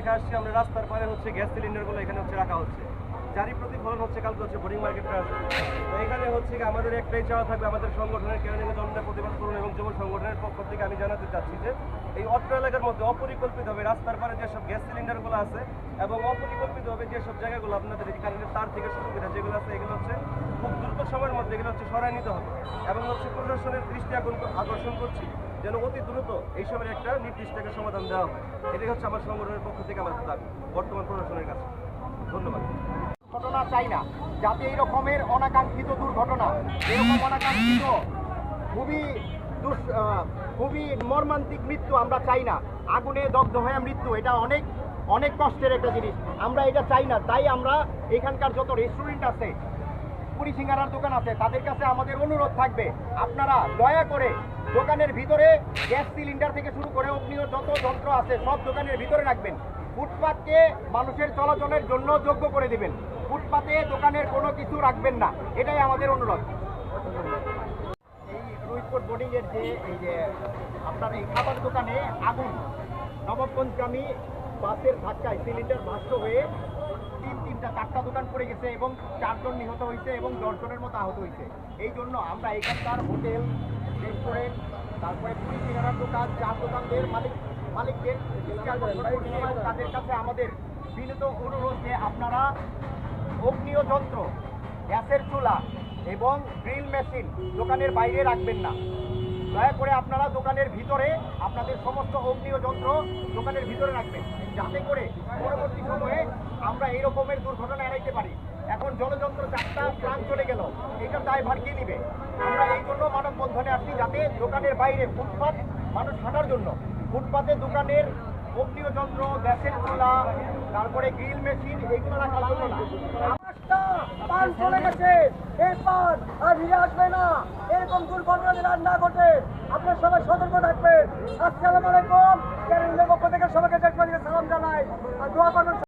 রেখে আসছি, আমরা রাস্তার পারে হচ্ছে গ্যাস সিলিন্ডারগুলো এখানে হচ্ছে রাখা হচ্ছে। যারই প্রতিফলন হচ্ছে কালকে হচ্ছে বোর্ডিং মার্কেটটা এখানে হচ্ছে আমাদের একটাই চাওয়া থাকবে আমাদের সংগঠনের কেরানীগঞ্জ অন্যান্য প্রতিবাদ করুন এবং যুব সংগঠনের পক্ষ থেকে আমি জানাতে চাচ্ছি যে এই অত্র এলাকার মধ্যে অপরিকল্পিতভাবে রাস্তার পারে যেসব গ্যাস সিলিন্ডারগুলো আছে এবং অপরিকল্পিতভাবে যেসব জায়গাগুলো আপনাদের এই কারেন্টের তার থেকে শুরু করে যেগুলো আছে, এগুলো হচ্ছে খুব দ্রুত সময়ের মধ্যে এগুলো হচ্ছে সরাই নিতে হবে এবং হচ্ছে প্রশাসনের দৃষ্টি এখন আকর্ষণ করছি যেন অতি দ্রুত এইসবের একটা নির্দিষ্ট একটা সমাধান দেওয়া হয়। এটাই হচ্ছে আমার সংগঠনের পক্ষ থেকে আমার দাবি, বর্তমান প্রশাসনের কাছে। ধন্যবাদ। ঘটনা চাই না। যাতে এই রকমের অনাকাঙ্ক্ষিত দুর্ঘটনা। এরকম অনাকাঙ্ক্ষিত খুবই দুঃ খুবই মর্মান্তিক মৃত্যু আমরা চাই না। আগুনে দগ্ধ হয়ে মৃত্যু, এটা অনেক অনেক কষ্টের একটা জিনিস। আমরা এটা চাই না। তাই আমরা এখানকার যত রেস্টুরেন্ট আছে, পুরি সিঙ্গারার দোকান আছে, তাদের কাছে আমাদের অনুরোধ থাকবে, আপনারা দয়া করে দোকানের ভিতরে গ্যাস সিলিন্ডার থেকে শুরু করে অগ্নিও যত যন্ত্র আছে, সব দোকানের ভিতরে রাখবেন। ফুটপাতকে মানুষের চলাচলের জন্য যোগ্য করে দিবেন। ফুটপাতে দোকানের কোনো কিছু রাখবেন না। এটাই আমাদের অনুরোধ। এই রুইপুর বোর্ডিং এর যে, এই যে আপনার এই খাবার দোকানে আগুন নবপঞ্চগামী বাসের ধাক্কায় সিলিন্ডার ভাষ্য হয়ে তিন, তিনটা, চারটা দোকান পড়ে গেছে এবং চারজন নিহত হয়েছে এবং দশজনের মতো আহত হয়েছে। এই জন্য আমরা এখানকার হোটেল, রেস্টুরেন্ট, তারপরে পুরি সিঙ্গারার দোকান, চার দোকানদের মালিক মালিকদের তাদের কাছে আমাদের বিনীত অনুরোধ যে আপনারা অগ্নিয় যন্ত্র গ্যাসের চুলা এবং গ্রিল মেশিন দোকানের বাইরে রাখবেন না। দয়া করে আপনারা দোকানের ভিতরে আপনাদের সমস্ত অগ্নিয় যন্ত্র দোকানের ভিতরে রাখবেন। যাতে করে পরবর্তী সময়ে আমরা এই রকমের দুর্ঘটনা এড়াইতে পারি। এখন জলযন্ত্র চারটা প্রাণ চলে গেল। এটার দায়ভার কে নিবে? আমরা এই জন্য মানববন্ধনে আসছি যাতে দোকানের বাইরে ফুটপাত মানুষ হাঁটার জন্য। ফুটপাতে দোকানের অগ্নিয় যন্ত্র, গ্যাসের চুলা, তারপরে গ্রিল মেশিন, এগুলো রাখা লাগল না। চলে গেছে। আর আসবে না। এরকম না ঘটে, আপনার সবাই সতর্ক থাকবেন। আসসালামু আলাইকুম